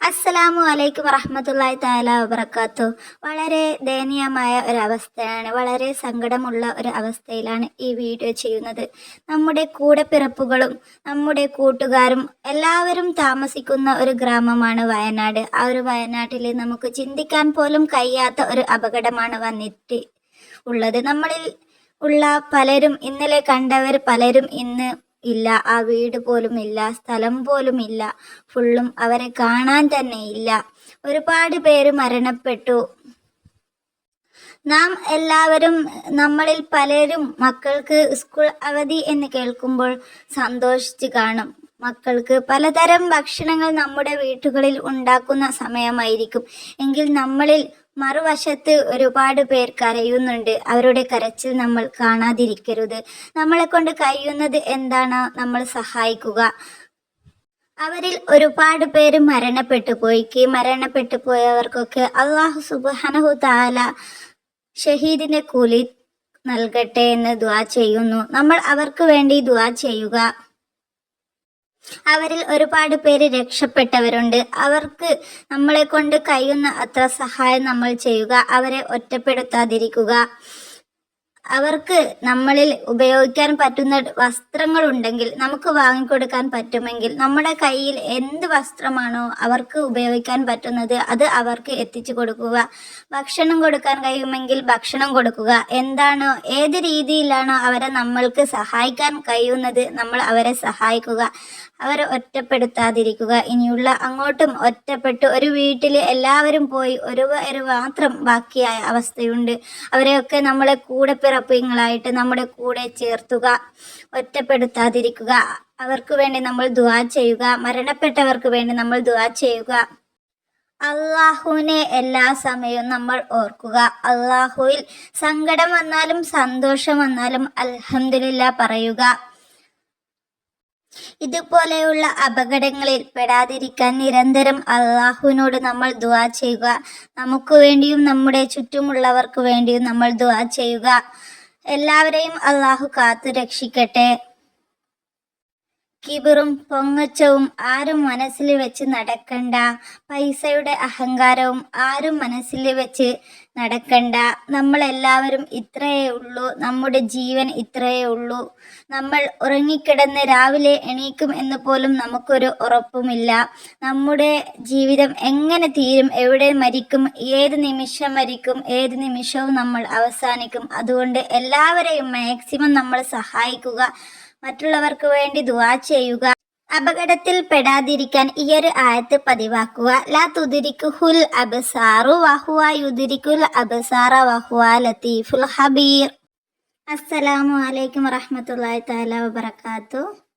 അസ്സലാമു അലൈക്കും വറഹമത്തല്ലായി താല വബർക്കാത്തു വളരെ ദയനീയമായ ഒരു അവസ്ഥയാണ് വളരെ സങ്കടമുള്ള ഒരു അവസ്ഥയിലാണ് ഈ വീഡിയോ ചെയ്യുന്നത്. നമ്മുടെ കൂടെപ്പിറപ്പുകളും നമ്മുടെ കൂട്ടുകാരും എല്ലാവരും താമസിക്കുന്ന ഒരു ഗ്രാമമാണ് വയനാട്. ആ ഒരു വയനാട്ടിൽ നമുക്ക് ചിന്തിക്കാൻ പോലും കഴിയാത്ത ഒരു അപകടമാണ് വന്നിട്ട് ഉള്ളത്. നമ്മളിൽ ഉള്ള പലരും ഇന്നലെ കണ്ടവർ പലരും ഇന്ന് ഇല്ല ആ വീട് പോലും ഇല്ല സ്ഥലം പോലും ഇല്ല ഫുള്ളും അവരെ കാണാൻ തന്നെ ഇല്ല. ഒരുപാട് പേര് മരണപ്പെട്ടു. നാം എല്ലാവരും നമ്മളിൽ പലരും മക്കൾക്ക് സ്കൂൾ അവധി എന്ന് കേൾക്കുമ്പോൾ സന്തോഷിച്ച് കാണും. മക്കൾക്ക് പലതരം ഭക്ഷണങ്ങൾ നമ്മുടെ വീട്ടുകളിൽ ഉണ്ടാക്കുന്ന സമയമായിരിക്കും. എങ്കിൽ നമ്മളിൽ മറുവശത്ത് ഒരുപാട് പേർ കരയുന്നുണ്ട്. അവരുടെ കരച്ചിൽ നമ്മൾ കാണാതിരിക്കരുത്. നമ്മളെ കൊണ്ട് കഴിയുന്നത് എന്താണ്? നമ്മൾ സഹായിക്കുക. അവരിൽ ഒരുപാട് പേര് മരണപ്പെട്ടു പോയിക്ക് മരണപ്പെട്ടു പോയവർക്കൊക്കെ അള്ളാഹു സുബാനഹു താല ഷഹീദിന്റെ കൂലി നൽകട്ടെ എന്ന് ദ്വാ ചെയ്യുന്നു. നമ്മൾ അവർക്ക് വേണ്ടി ദ്വാ ചെയ്യുക. അവരിൽ ഒരുപാട് പേര് രക്ഷപ്പെട്ടവരുണ്ട്. അവർക്ക് നമ്മളെ കൊണ്ട് കഴിയുന്ന അത്ര സഹായം നമ്മൾ ചെയ്യുക. അവരെ ഒറ്റപ്പെടുത്താതിരിക്കുക. അവർക്ക് നമ്മളിൽ ഉപയോഗിക്കാൻ പറ്റുന്ന വസ്ത്രങ്ങൾ ഉണ്ടെങ്കിൽ നമുക്ക് വാങ്ങിക്കൊടുക്കാൻ പറ്റുമെങ്കിൽ നമ്മുടെ കയ്യിൽ എന്ത് വസ്ത്രമാണോ അവർക്ക് ഉപയോഗിക്കാൻ പറ്റുന്നത് അത് അവർക്ക് എത്തിച്ചു കൊടുക്കുക. ഭക്ഷണം കൊടുക്കാൻ കഴിയുമെങ്കിൽ ഭക്ഷണം കൊടുക്കുക. എന്താണോ ഏത് രീതിയിലാണോ അവരെ നമ്മൾക്ക് സഹായിക്കാൻ കഴിയുന്നത് നമ്മൾ അവരെ സഹായിക്കുക. അവരെ ഒറ്റപ്പെടുത്താതിരിക്കുക. ഇനിയുള്ള അങ്ങോട്ടും ഒറ്റപ്പെട്ടു ഒരു വീട്ടിൽ എല്ലാവരും പോയി ഒരു മാത്രം ബാക്കിയായ അവസ്ഥയുണ്ട്. അവരെയൊക്കെ നമ്മളെ കൂടെ പിറപ്പിങ്ങളായിട്ട് നമ്മുടെ കൂടെ ചേർത്തുക ഒറ്റപ്പെടുത്താതിരിക്കുക. അവർക്ക് വേണ്ടി നമ്മൾ ദുവാ ചെയ്യുക മരണപ്പെട്ടവർക്ക് വേണ്ടി നമ്മൾ ദുവാ ചെയ്യുക. അള്ളാഹുവിനെ എല്ലാ സമയവും നമ്മൾ ഓർക്കുക. അള്ളാഹുവിൽ സങ്കടം വന്നാലും സന്തോഷം വന്നാലും അലഹമില്ല പറയുക. ഇതുപോലെയുള്ള അപകടങ്ങളിൽ പെടാതിരിക്കാൻ നിരന്തരം അള്ളാഹുവിനോട് നമ്മൾ ദുവാ ചെയ്യുക. നമുക്ക് വേണ്ടിയും നമ്മുടെ ചുറ്റുമുള്ളവർക്ക് വേണ്ടിയും നമ്മൾ ദുവാ ചെയ്യുക. എല്ലാവരെയും അള്ളാഹു കാത്തു രക്ഷിക്കട്ടെ കിബിറും പൊങ്ങച്ചവും ആരും മനസ്സിൽ വെച്ച് നടക്കണ്ട. പൈസയുടെ അഹങ്കാരവും ആരും മനസ്സിൽ വെച്ച് നടക്കണ്ട. നമ്മളെല്ലാവരും ഇത്രയേ ഉള്ളൂ. നമ്മുടെ ജീവൻ ഇത്രയേ ഉള്ളൂ. നമ്മൾ ഉറങ്ങിക്കിടന്ന് രാവിലെ എണീക്കും എന്ന് പോലും നമുക്കൊരു ഉറപ്പുമില്ല. നമ്മുടെ ജീവിതം എങ്ങനെ തീരും? എവിടെ മരിക്കും? ഏത് നിമിഷം മരിക്കും? ഏത് നിമിഷവും നമ്മൾ അവസാനിക്കും. അതുകൊണ്ട് എല്ലാവരെയും മാക്സിമം നമ്മൾ സഹായിക്കുക. മറ്റുള്ളവർക്ക് വേണ്ടി ദുവാ ചെയ്യുക. അപകടത്തിൽ പെടാതിരിക്കാൻ ഈ ഒരു ആയത്ത് പതിവാക്കുക. ലാ തുതിരിക്കുഹുൽ അബസാറു വഹുവ യുതിരിക്കുൽ അബസാറ വഹുവ ലത്തീഫുൽ ഹബീർ. അസ്സലാമു അലൈക്കും വറഹ്മത്തുള്ളാഹി തആല വബറകാതുഹു.